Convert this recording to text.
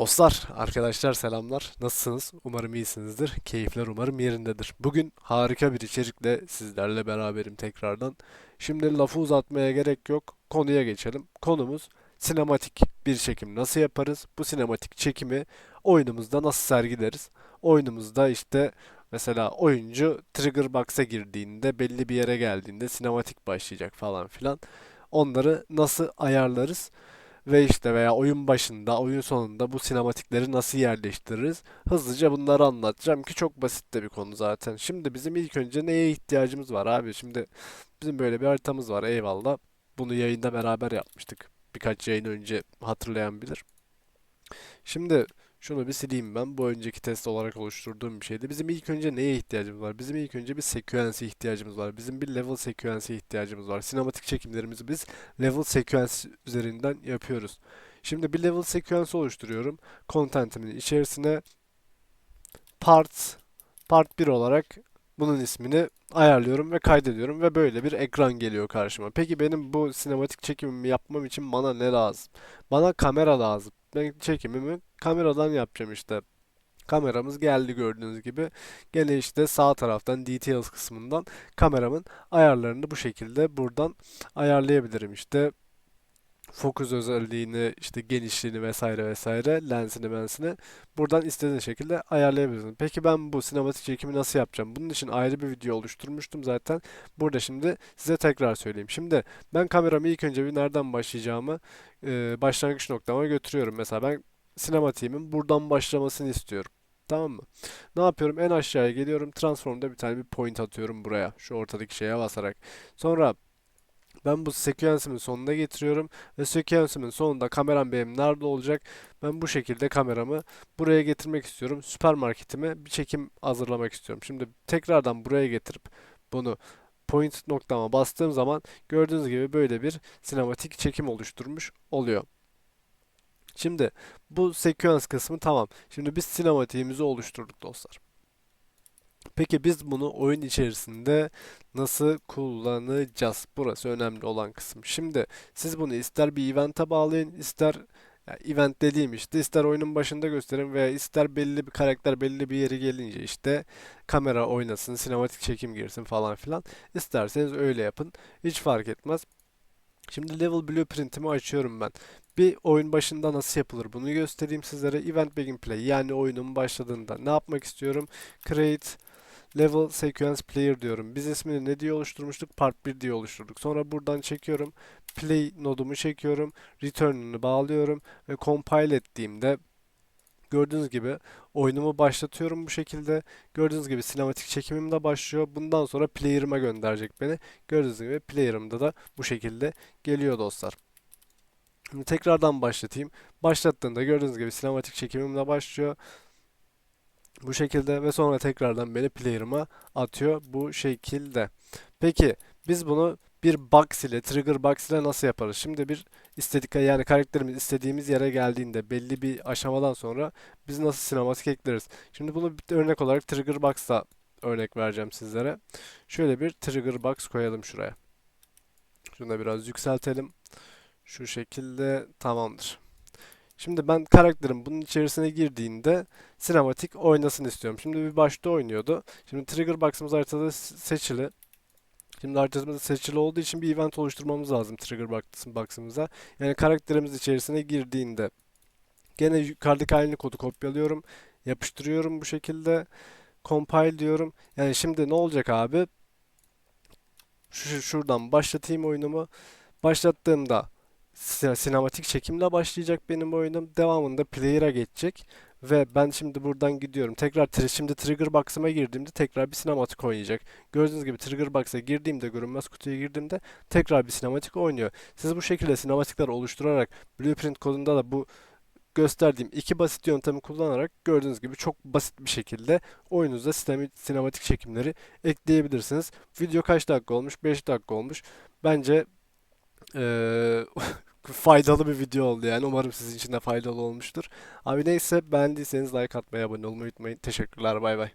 Dostlar, arkadaşlar selamlar. Nasılsınız? Umarım iyisinizdir. Keyifler umarım yerindedir. Bugün harika bir içerikle sizlerle beraberim tekrardan. Şimdi lafı uzatmaya gerek yok. Konuya geçelim. Konumuz sinematik bir çekim nasıl yaparız? Bu sinematik çekimi oyunumuzda nasıl sergileriz? Oyunumuzda işte mesela oyuncu trigger box'a girdiğinde belli bir yere geldiğinde sinematik başlayacak falan filan. Onları nasıl ayarlarız? Ve işte veya oyun başında, oyun sonunda bu sinematikleri nasıl yerleştiririz? Hızlıca bunları anlatacağım ki çok basit de bir konu zaten. Şimdi bizim ilk önce neye ihtiyacımız var abi? Şimdi bizim böyle bir haritamız var eyvallah. Bunu yayında beraber yapmıştık. Birkaç yayın önce hatırlayan bilir. Şimdi şunu bir sileyim ben. Bu önceki test olarak oluşturduğum bir şeydi. Bizim ilk önce neye ihtiyacımız var? Bizim ilk önce bir sequence'e ihtiyacımız var. Bizim bir level sequence'e ihtiyacımız var. Sinematik çekimlerimizi biz level sequence üzerinden yapıyoruz. Şimdi bir level sequence oluşturuyorum. Content'imin içerisine parts part 1 olarak bunun ismini ayarlıyorum ve kaydediyorum ve böyle bir ekran geliyor karşıma. Peki benim bu sinematik çekimimi yapmam için bana ne lazım? Bana kamera lazım. Ben çekimimi kameradan yapacağım işte. Kameramız geldi gördüğünüz gibi. Gene işte sağ taraftan details kısmından kameramın ayarlarını bu şekilde buradan ayarlayabilirim. İşte fokus özelliğini, işte genişliğini vesaire vesaire, lensini, mensini buradan istediğin şekilde ayarlayabilirsin. Peki ben bu sinematik çekimi nasıl yapacağım? Bunun için ayrı bir video oluşturmuştum zaten. Burada şimdi size tekrar söyleyeyim. Şimdi ben kameramı ilk önce bir nereden başlayacağımı e, başlangıç noktama götürüyorum. Mesela ben sinematiğimin buradan başlamasını istiyorum. Tamam mı? Ne yapıyorum? En aşağıya geliyorum. Transform'da bir tane bir point atıyorum buraya. Şu ortadaki şeye basarak. Sonra ben bu sequence'imin sonuna getiriyorum ve sequence'imin sonunda kameram benim nerede olacak? Ben bu şekilde kameramı buraya getirmek istiyorum. Süpermarketime bir çekim hazırlamak istiyorum. Şimdi tekrardan buraya getirip bunu point noktama bastığım zaman gördüğünüz gibi böyle bir sinematik çekim oluşturmuş oluyor. Şimdi bu sequence kısmı tamam. Şimdi biz sinematiğimizi oluşturduk dostlar. Peki biz bunu oyun içerisinde nasıl kullanacağız? Burası önemli olan kısım. Şimdi siz bunu ister bir event'e bağlayın, ister ya event dediğim işte ister oyunun başında gösterin veya ister belli bir karakter belli bir yere gelince işte kamera oynasın, sinematik çekim girsin falan filan. İsterseniz öyle yapın. Hiç fark etmez. Şimdi level blueprint'imi açıyorum ben. Bir oyun başında nasıl yapılır bunu göstereyim sizlere. Event begin play yani oyunun başladığında ne yapmak istiyorum? Create Level Sequence Player diyorum. Biz ismini ne diye oluşturmuştuk? Part 1 diye oluşturduk. Sonra buradan çekiyorum. Play nodumu çekiyorum. Return'ını bağlıyorum. Ve compile ettiğimde gördüğünüz gibi oyunumu başlatıyorum bu şekilde. Gördüğünüz gibi sinematik çekimim de başlıyor. Bundan sonra player'ıma gönderecek beni. Gördüğünüz gibi player'ımda da bu şekilde geliyor dostlar. Şimdi tekrardan başlatayım. Başlattığında gördüğünüz gibi sinematik çekimim de başlıyor. Bu şekilde ve sonra tekrardan beni player'ıma atıyor bu şekilde. Peki biz bunu bir box ile trigger box ile nasıl yaparız? Şimdi bir istedik yani karakterimiz istediğimiz yere geldiğinde belli bir aşamadan sonra biz nasıl sinematik ekleriz? Şimdi bunu bir örnek olarak trigger box'ta örnek vereceğim sizlere. Şöyle bir trigger box koyalım şuraya. Şunu da biraz yükseltelim. Şu şekilde tamamdır. Şimdi ben karakterim bunun içerisine girdiğinde sinematik oynasın istiyorum. Şimdi bir başta oynuyordu. Şimdi trigger box'ımız haritada seçili. Şimdi haritamızda seçili olduğu için bir event oluşturmamız lazım trigger box'ımıza. Yani karakterimiz içerisine girdiğinde gene yukarıdaki aynı kodu kopyalıyorum. Yapıştırıyorum bu şekilde. Compile diyorum. Yani şimdi ne olacak abi? Şu, şuradan başlatayım oyunumu. Başlattığımda sinematik çekimle başlayacak benim oyunum. Devamında player'a geçecek. Ve ben şimdi buradan gidiyorum. Tekrar şimdi trigger box'ıma girdiğimde tekrar bir sinematik oynayacak. Gördüğünüz gibi trigger box'a girdiğimde görünmez kutuya girdiğimde tekrar bir sinematik oynuyor. Siz bu şekilde sinematikler oluşturarak blueprint kodunda da bu gösterdiğim iki basit yöntemi kullanarak gördüğünüz gibi çok basit bir şekilde oyununuzda sinematik çekimleri ekleyebilirsiniz. Video kaç dakika olmuş? 5 dakika olmuş. Bence ee, faydalı bir video oldu yani. Umarım sizin için de faydalı olmuştur. Abi neyse beğendiyseniz like atmayı, abone olmayı unutmayın. Teşekkürler, bay bay.